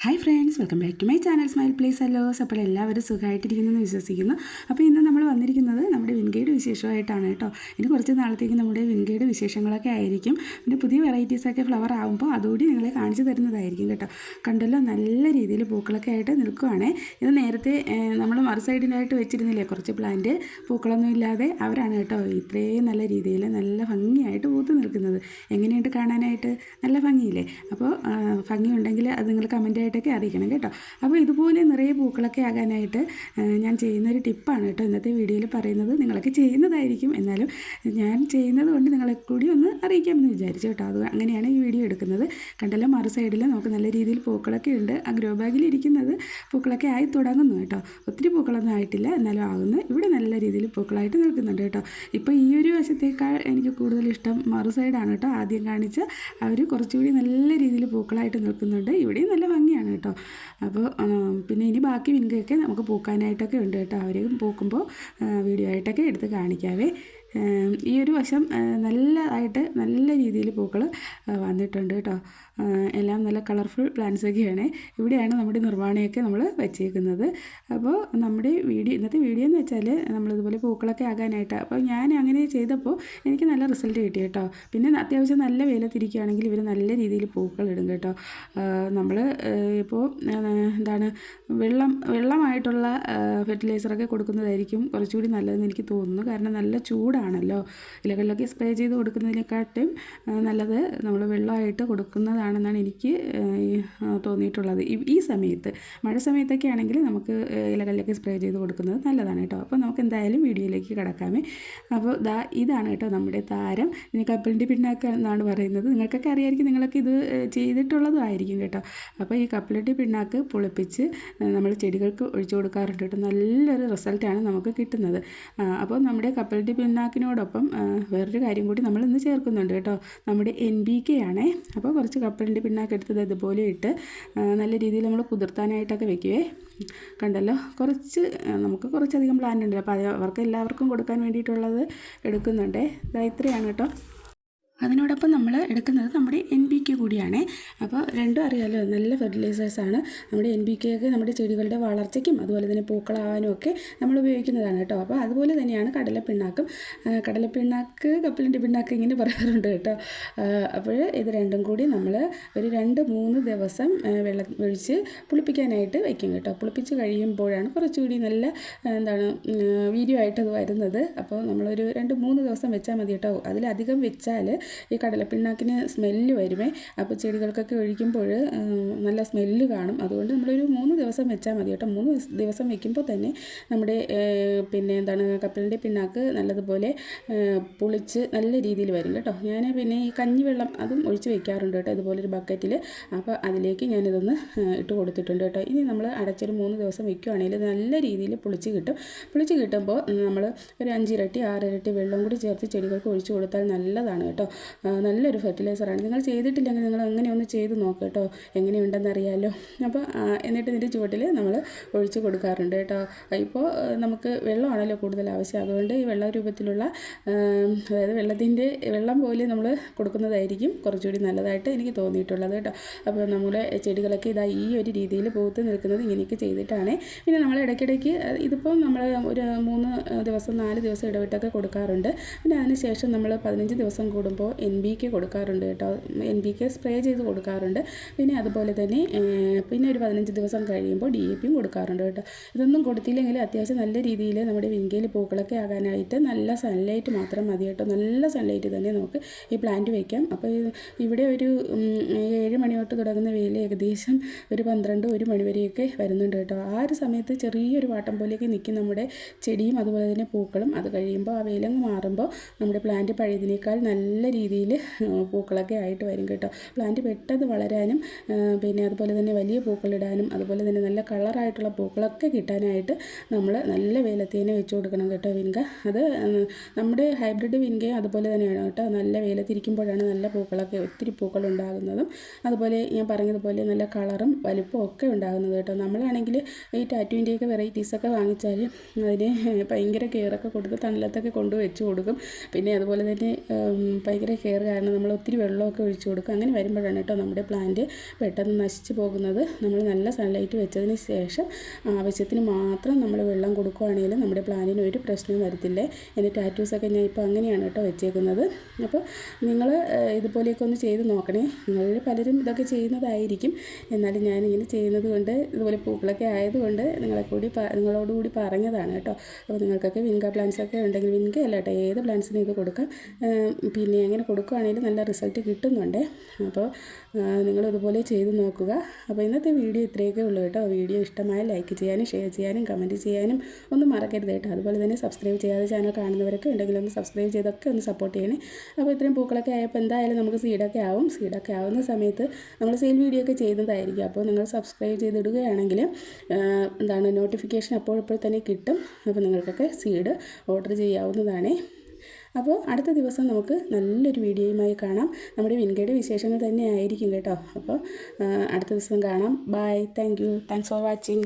Hi friends welcome back to my channel smile place അല്ലോസ് അപ്പോൾ എല്ലാവരും സുഖമായിട്ടിരിക്കുന്നു എന്ന് വിശ്വസിക്കുന്നു. അപ്പോൾ ഇന്ന് വന്നിരിക്കുന്നത് നമ്മുടെ വിൻഗേഡ് വിശേഷമായിട്ടാണ് കേട്ടോ. ഇനി കുറച്ച് നാളത്തേക്ക് നമ്മുടെ വിൻഗേഡ് വിശേഷങ്ങളൊക്കെ ആയിരിക്കും. പിന്നെ പുതിയ വെറൈറ്റീസൊക്കെ ഫ്ലവർ ആകുമ്പോൾ അതുകൂടി നിങ്ങളെ കാണിച്ചു തരുന്നതായിരിക്കും കേട്ടോ. കണ്ടല്ലോ നല്ല രീതിയിൽ പൂക്കളൊക്കെ ആയിട്ട് നിൽക്കുവാണേ. ഇത് നേരത്തെ നമ്മൾ മറു സൈഡിലായിട്ട് വെച്ചിരുന്നില്ലേ കുറച്ച് പ്ലാന്റ് പൂക്കളൊന്നും ഇല്ലാതെ അവരാണ് കേട്ടോ ഇത്രയും നല്ല രീതിയിൽ നല്ല ഭംഗിയായിട്ട് പൂത്ത് നിൽക്കുന്നത്. എങ്ങനെയുണ്ട് കാണാനായിട്ട്? നല്ല ഭംഗിയില്ലേ? അപ്പോൾ ഭംഗിയുണ്ടെങ്കിൽ അത് നിങ്ങൾ കമന്റായിട്ടൊക്കെ അറിയിക്കണം കേട്ടോ. അപ്പോൾ ഇതുപോലെ നിറയെ പൂക്കളൊക്കെ ആകാനായിട്ട് ഞാൻ ചെയ്യുന്നൊരു ടിപ്പാണ് കേട്ടോ ഇന്നത്തെ വീഡിയോയിൽ പറയുന്നത് നിങ്ങളൊക്കെ ചെയ്യുന്നതായിരിക്കും. എന്നാലും ഞാൻ ചെയ്യുന്നത് കൊണ്ട് നിങ്ങളെ കൂടി ഒന്ന് അറിയിക്കാമെന്ന് വിചാരിച്ചു കേട്ടോ. അത് അങ്ങനെയാണ് ഈ വീഡിയോ എടുക്കുന്നത്. കണ്ടല്ലോ മറു സൈഡിൽ നമുക്ക് നല്ല രീതിയിൽ പൂക്കളൊക്കെ ഉണ്ട്. ആ ഗ്രോ ബാഗിൽ ഇരിക്കുന്നത് പൂക്കളൊക്കെ ആയി തുടങ്ങുന്നു കേട്ടോ. ഒത്തിരി പൂക്കളൊന്നും ആയിട്ടില്ല. എന്നാലും ആകുന്നു. ഇവിടെ നല്ല രീതിയിൽ പൂക്കളായിട്ട് നിൽക്കുന്നുണ്ട് കേട്ടോ. ഇപ്പോൾ ഈ ഒരു വശത്തേക്കാൾ എനിക്ക് കൂടുതൽ ഇഷ്ടം മറു സൈഡാണ് കേട്ടോ. ആദ്യം കാണിച്ച അവർ കുറച്ചുകൂടി നല്ല രീതിയിൽ പൂക്കളായിട്ട് നിൽക്കുന്നുണ്ട്. ഇവിടെയും നല്ല ഭംഗിയാണ് കേട്ടോ. അപ്പോൾ പിന്നെ ഇനി ബാക്കി വിൻകയൊക്കെ നമുക്ക് പൂക്കാനായിട്ടൊക്കെ ഉണ്ട് കേട്ടോ. അവർ പൂക്കുമ്പോൾ വീഡിയോ ആയിട്ടൊക്കെ എടുത്ത് കാണിക്കാവേ. ഈ ഒരു വശം നല്ലതായിട്ട് നല്ല രീതിയിൽ പൂക്കൾ വന്നിട്ടുണ്ട് കേട്ടോ. എല്ലാം നല്ല കളർഫുൾ പ്ലാന്റ്സ് ഒക്കെയാണ്. ഇവിടെയാണ് നമ്മുടെ നിർവാണയൊക്കെ നമ്മൾ വെച്ചേക്കുന്നത്. അപ്പോൾ നമ്മുടെ വീഡിയോ ഇന്നത്തെ വീഡിയോ എന്ന് വെച്ചാൽ നമ്മളിതുപോലെ പൂക്കളൊക്കെ ആകാനായിട്ട്. അപ്പോൾ ഞാൻ അങ്ങനെ ചെയ്തപ്പോൾ എനിക്ക് നല്ല റിസൾട്ട് കിട്ടി കേട്ടോ. പിന്നെ അത്യാവശ്യം നല്ല വെയിലത്തിരിക്കുകയാണെങ്കിൽ ഇവർ നല്ല രീതിയിൽ പൂക്കൾ ഇടും കേട്ടോ നമ്മൾ ഇപ്പോൾ എന്താണ് വെള്ളം വെള്ളമായിട്ടുള്ള ഫെർട്ടിലൈസറൊക്കെ കൊടുക്കുന്നതായിരിക്കും കുറച്ചുകൂടി നല്ലതെന്ന് എനിക്ക് തോന്നുന്നു. കാരണം നല്ല ചൂടാണല്ലോ ഇലകളിലൊക്കെ സ്പ്രേ ചെയ്ത് കൊടുക്കുന്നതിനെക്കാട്ടും നല്ലത് നമ്മൾ വെള്ളമായിട്ട് കൊടുക്കുന്നതാണെന്നാണ് എനിക്ക് തോന്നിയിട്ടുള്ളത്. ഈ- സമയത്ത് മഴ സമയത്തൊക്കെ ആണെങ്കിൽ നമുക്ക് ഇലകളിലൊക്കെ സ്പ്രേ ചെയ്ത് കൊടുക്കുന്നത് നല്ലതാണ് കേട്ടോ. അപ്പോൾ നമുക്ക് എന്തായാലും വീഡിയോയിലേക്ക് കിടക്കാമേ. അപ്പോൾ ദാ ഇതാണ് കേട്ടോ നമ്മുടെ താരം. കപ്പലിന്റെ പിണ്ണാക്ക് എന്നാണ് പറയുന്നത്. നിങ്ങൾക്കൊക്കെ അറിയാമായിരിക്കും നിങ്ങളൊക്കെ ഇത് ആ, ചെയ്തിട്ടുള്ളതും ആയിരിക്കും കേട്ടോ. അപ്പോൾ ഈ കപ്പലിന്റെ പിണ്ണാക്ക് പുളിപ്പിച്ച് നമ്മൾ ചെടികൾക്ക് ഒഴിച്ചു കൊടുക്കാറുണ്ട് കേട്ടോ. നല്ലൊരു റിസൾട്ടാണ് നമുക്ക് കിട്ടുന്നത്. അപ്പോൾ നമ്മുടെ കപ്പലിന്റെ പിണ്ണാക്കിനോടൊപ്പം ആ, വേറൊരു കാര്യം കൂടി നമ്മൾ ഇന്ന് ചേർക്കുന്നുണ്ട് കേട്ടോ. നമ്മുടെ എൻ ബി കെ ആണേ. അപ്പോൾ കുറച്ച് കപ്പലിന്റെ പിണ്ണാക്ക് എടുത്തത് ഇതുപോലെ ഇട്ട് നല്ല രീതിയിൽ നമ്മൾ കുതിർത്താനായിട്ടൊക്കെ വെക്കുവേ. കണ്ടല്ലോ? കുറച്ച് നമുക്ക് കുറച്ചധികം പ്ലാന്റ് ഉണ്ട്. അപ്പോൾ അവർക്ക് എല്ലാവർക്കും കൊടുക്കാൻ വേണ്ടിയിട്ടുള്ളത് എടുക്കുന്നുണ്ടേ. ഇതാ ഇത്രയാണ് കേട്ടോ. അതിനോടൊപ്പം നമ്മൾ എടുക്കുന്നത് നമ്മുടെ എൻ ബി കെ കൂടിയാണ്. അപ്പോൾ രണ്ടും അറിയാമല്ലോ നല്ല ഫെർട്ടിലൈസേഴ്സാണ് നമ്മുടെ എൻ ബി കെ ഒക്കെ നമ്മുടെ ചെടികളുടെ വളർച്ചയ്ക്കും അതുപോലെ തന്നെ പൂക്കളാവാനും ഒക്കെ നമ്മൾ ഉപയോഗിക്കുന്നതാണ് കേട്ടോ. അപ്പോൾ അതുപോലെ തന്നെയാണ് കടലപ്പിണ്ണാക്കും. കടലപ്പിണ്ണാക്ക് കപ്പലിന്റെ പിണ്ണാക്ക് ഇങ്ങനെ പറയാറുണ്ട് കേട്ടോ. അപ്പോൾ ഇത് രണ്ടും കൂടി നമ്മൾ ഒരു രണ്ട് മൂന്ന് ദിവസം വെള്ളം ഒഴിച്ച് പുളിപ്പിക്കാനായിട്ട് വയ്ക്കും കേട്ടോ. പുളിപ്പിച്ച് കഴിയുമ്പോഴാണ് കുറച്ചുകൂടി നല്ല എന്താണ് വീഡിയോ ആയിട്ട് അത് വരുന്നത്. അപ്പോൾ നമ്മളൊരു രണ്ട് മൂന്ന് ദിവസം വെച്ചാൽ മതി കേട്ടോ. അതിലധികം വെച്ചാൽ ഈ കടലപ്പിണ്ണാക്കിന് സ്മെല്ല് വരുമേ. അപ്പോൾ ചെടികൾക്കൊക്കെ ഒഴിക്കുമ്പോൾ നല്ല സ്മെല്ല് കാണും. അതുകൊണ്ട് നമ്മളൊരു മൂന്ന് ദിവസം വെച്ചാൽ മതി കേട്ടോ. മൂന്ന് ദിവസ- വെക്കുമ്പോൾ തന്നെ നമ്മുടെ പിന്നെ എന്താണ് കപ്പലിന്റെ പിണ്ണാക്ക് നല്ലതുപോലെ പുളിച്ച് നല്ല രീതിയിൽ വരും കേട്ടോ. ഞാൻ പിന്നെ ഈ കഞ്ഞിവെള്ളം അതും ഒഴിച്ച് വെക്കാറുണ്ട് കേട്ടോ ഇതുപോലൊരു ബക്കറ്റിൽ. അപ്പോൾ അതിലേക്ക് ഞാനിതൊന്ന് ഇട്ട് കൊടുത്തിട്ടുണ്ട് കേട്ടോ. ഇനി നമ്മൾ അടച്ചൊരു മൂന്ന് ദിവസം വെക്കുകയാണെങ്കിൽ നല്ല രീതിയിൽ പുളിച്ച് കിട്ടും. പുളിച്ച് കിട്ടുമ്പോൾ നമ്മൾ ഒരു അഞ്ചിരട്ടി ആറിരട്ടി വെള്ളം കൂടി ചേർത്ത് ചെടികൾക്ക് ഒഴിച്ചു കൊടുത്താൽ നല്ലതാണ് കേട്ടോ. നല്ലൊരു ഫെർട്ടിലൈസറാണ്. നിങ്ങൾ ചെയ്തിട്ടില്ലെങ്കിൽ നിങ്ങൾ അങ്ങനെ ഒന്ന് ചെയ്ത് നോക്കുക കേട്ടോ. എങ്ങനെയുണ്ടെന്ന് അറിയാമല്ലോ അപ്പോൾ എന്നിട്ട് ഇതിന്റെ ചുവട്ടിൽ നമ്മൾ ഒഴിച്ച് കൊടുക്കാറുണ്ട് കേട്ടോ. ഇപ്പോൾ നമുക്ക് വെള്ളമാണല്ലോ കൂടുതൽ ആവശ്യം. അതുകൊണ്ട് ഈ വെള്ള രൂപത്തിലുള്ള അതായത് വെള്ളത്തിന്റെ വെള്ളം പോലെ നമ്മൾ കൊടുക്കുന്നതായിരിക്കും കുറച്ചുകൂടി നല്ലതായിട്ട് എനിക്ക് തോന്നിയിട്ടുള്ളത് കേട്ടോ. അപ്പോൾ നമ്മുടെ ചെടികളൊക്കെ ഇതാ ഈ ഒരു രീതിയിൽ പൂത്ത് നിൽക്കുന്നത് ഇങ്ങനെയൊക്കെ ചെയ്തിട്ടാണ്. പിന്നെ നമ്മൾ ഇടയ്ക്കിടയ്ക്ക് ഇതിപ്പോൾ നമ്മൾ ഒരു മൂന്ന് ദിവസം നാല് ദിവസം ഇടവിട്ടൊക്കെ കൊടുക്കാറുണ്ട്. പിന്നെ അതിനുശേഷം നമ്മൾ പതിനഞ്ച് ദിവസം കൂടുമ്പോൾ എൻ ബി കെ കൊടുക്കാറുണ്ട് കേട്ടോ. എൻ ബി കെ സ്പ്രേ ചെയ്ത് കൊടുക്കാറുണ്ട്. പിന്നെ അതുപോലെ തന്നെ പിന്നെ ഒരു പതിനഞ്ച് ദിവസം കഴിയുമ്പോൾ ഡി എ പിയും കൊടുക്കാറുണ്ട് കേട്ടോ. ഇതൊന്നും കൊടുത്തില്ലെങ്കിൽ അത്യാവശ്യം നല്ല രീതിയിൽ നമ്മുടെ വിങ്കയിൽ പൂക്കളൊക്കെ ആകാനായിട്ട് നല്ല സൺലൈറ്റ് മാത്രം മതി കേട്ടോ. നല്ല സൺലൈറ്റ് തന്നെ നമുക്ക് ഈ പ്ലാന്റ് വയ്ക്കാം അപ്പോൾ ഇവിടെ ഒരു ഏഴ് മണി തൊട്ട് തുടങ്ങുന്ന വെയിൽ ഏകദേശം ഒരു പന്ത്രണ്ട് ഒരു മണി വരെയൊക്കെ വരുന്നുണ്ട് കേട്ടോ. ആ ഒരു സമയത്ത് ചെറിയൊരു വാട്ടം പോലെയൊക്കെ നിൽക്കും നമ്മുടെ ചെടിയും അതുപോലെ തന്നെ പൂക്കളും. അത് കഴിയുമ്പോൾ ആ വെയിലങ്ങ് മാറുമ്പോൾ നമ്മുടെ പ്ലാന്റ് പഴയതിനേക്കാൾ നല്ല രീതിയിൽ പൂക്കളൊക്കെ ആയിട്ട് വരും കേട്ടോ. പ്ലാന്റ് പെട്ടെന്ന് വളരാനും പിന്നെ അതുപോലെ തന്നെ വലിയ പൂക്കളിടാനും അതുപോലെ തന്നെ നല്ല കളറായിട്ടുള്ള പൂക്കളൊക്കെ കിട്ടാനായിട്ട് നമ്മൾ നല്ല വെയിലത്തേനെ വെച്ച് കൊടുക്കണം കേട്ടോ വിൻക. അത് നമ്മുടെ ഹൈബ്രിഡ് വിൻകയും അതുപോലെ തന്നെയാണ് കേട്ടോ. നല്ല വെയിലത്തിരിക്കുമ്പോഴാണ് നല്ല പൂക്കളൊക്കെ ഒത്തിരി പൂക്കൾ ഉണ്ടാകുന്നതും അതുപോലെ ഞാൻ പറഞ്ഞതുപോലെ നല്ല കളറും വലുപ്പവും ഒക്കെ ഉണ്ടാകുന്നത് കേട്ടോ. നമ്മളാണെങ്കിൽ ഈ ടാറ്റുവിന്റെയൊക്കെ വെറൈറ്റീസൊക്കെ വാങ്ങിച്ചാൽ അതിന് ഭയങ്കര കെയറൊക്കെ കൊടുത്ത് തണലത്തൊക്കെ കൊണ്ട് വെച്ച് കൊടുക്കും. പിന്നെ അതുപോലെ തന്നെ ഭയങ്കര കെയർ കാരണം നമ്മൾ ഒത്തിരി വെള്ളമൊക്കെ ഒഴിച്ചു കൊടുക്കും. അങ്ങനെ വരുമ്പോഴാണ് കേട്ടോ നമ്മുടെ പ്ലാന്റ് പെട്ടെന്ന് നശിച്ചു പോകുന്നത്. നമ്മൾ നല്ല സൺലൈറ്റ് വെച്ചതിന് ശേഷം ആവശ്യത്തിന് മാത്രം നമ്മൾ വെള്ളം കൊടുക്കുകയാണെങ്കിൽ നമ്മുടെ പ്ലാന്റിന് ഒരു പ്രശ്നവും വരത്തില്ലേ. എന്റെ ടാറ്റൂസൊക്കെ ഞാൻ ഇപ്പോൾ അങ്ങനെയാണ് കേട്ടോ വെച്ചേക്കുന്നത്. അപ്പോൾ നിങ്ങൾ ഇതുപോലെയൊക്കെ ഒന്ന് ചെയ്ത് നോക്കണേ. നിങ്ങളിൽ പലരും ഇതൊക്കെ ചെയ്യുന്നതായിരിക്കും. എന്നാലും ഞാനിങ്ങനെ ചെയ്യുന്നത് കൊണ്ട് ഇതുപോലെ പൂക്കളൊക്കെ ആയതുകൊണ്ട് നിങ്ങളെ കൂടി നിങ്ങളോട് കൂടി പറഞ്ഞതാണ് കേട്ടോ. അപ്പോൾ നിങ്ങൾക്കൊക്കെ വിൻക പ്ലാന്റ്സ് ഒക്കെ ഉണ്ടെങ്കിൽ വിൻക അല്ല കേട്ടോ ഏത് പ്ലാന്റ്സിനും ഇത് കൊടുക്കാം. പിന്നെ അങ്ങനെ കൊടുക്കുകയാണെങ്കിൽ നല്ല റിസൾട്ട് കിട്ടുന്നുണ്ട്. അപ്പോൾ നിങ്ങൾ ഇതുപോലെ ചെയ്ത് നോക്കുക. അപ്പോൾ ഇന്നത്തെ വീഡിയോ ഇത്രയൊക്കെ ഉള്ളൂ കേട്ടോ. വീഡിയോ ഇഷ്ടമായ ലൈക്ക് ചെയ്യാനും ഷെയർ ചെയ്യാനും കമന്റ് ചെയ്യാനും ഒന്നും മറക്കരുത് കേട്ടോ. അതുപോലെ തന്നെ സബ്സ്ക്രൈബ് ചെയ്യാതെ ചാനൽ കാണുന്നവരൊക്കെ ഉണ്ടെങ്കിൽ ഒന്ന് സബ്സ്ക്രൈബ് ചെയ്തൊക്കെ ഒന്ന് സപ്പോർട്ട് ചെയ്യണേ. അപ്പോൾ ഇത്രയും പൂക്കളൊക്കെ ആയപ്പോൾ എന്തായാലും നമുക്ക് സീഡൊക്കെ ആവും. സീഡൊക്കെ ആവുന്ന സമയത്ത് നമ്മൾ സെയിൽ വീഡിയോ ഒക്കെ ചെയ്യുന്നതായിരിക്കും അപ്പോൾ നിങ്ങൾ സബ്സ്ക്രൈബ് ചെയ്തിടുകയാണെങ്കിൽ എന്താണ് നോട്ടിഫിക്കേഷൻ അപ്പോഴപ്പോൾ തന്നെ കിട്ടും. അപ്പോൾ നിങ്ങൾക്കൊക്കെ സീഡ് ഓർഡർ ചെയ്യാവുന്നതാണേ. അപ്പോൾ അടുത്ത ദിവസം നമുക്ക് നല്ലൊരു വീഡിയോയുമായി കാണാം. നമ്മുടെ വിൻകയുടെ വിശേഷങ്ങൾ തന്നെ ആയിരിക്കും കേട്ടോ. അപ്പോൾ അടുത്ത ദിവസം കാണാം. Bye thank you thanks for watching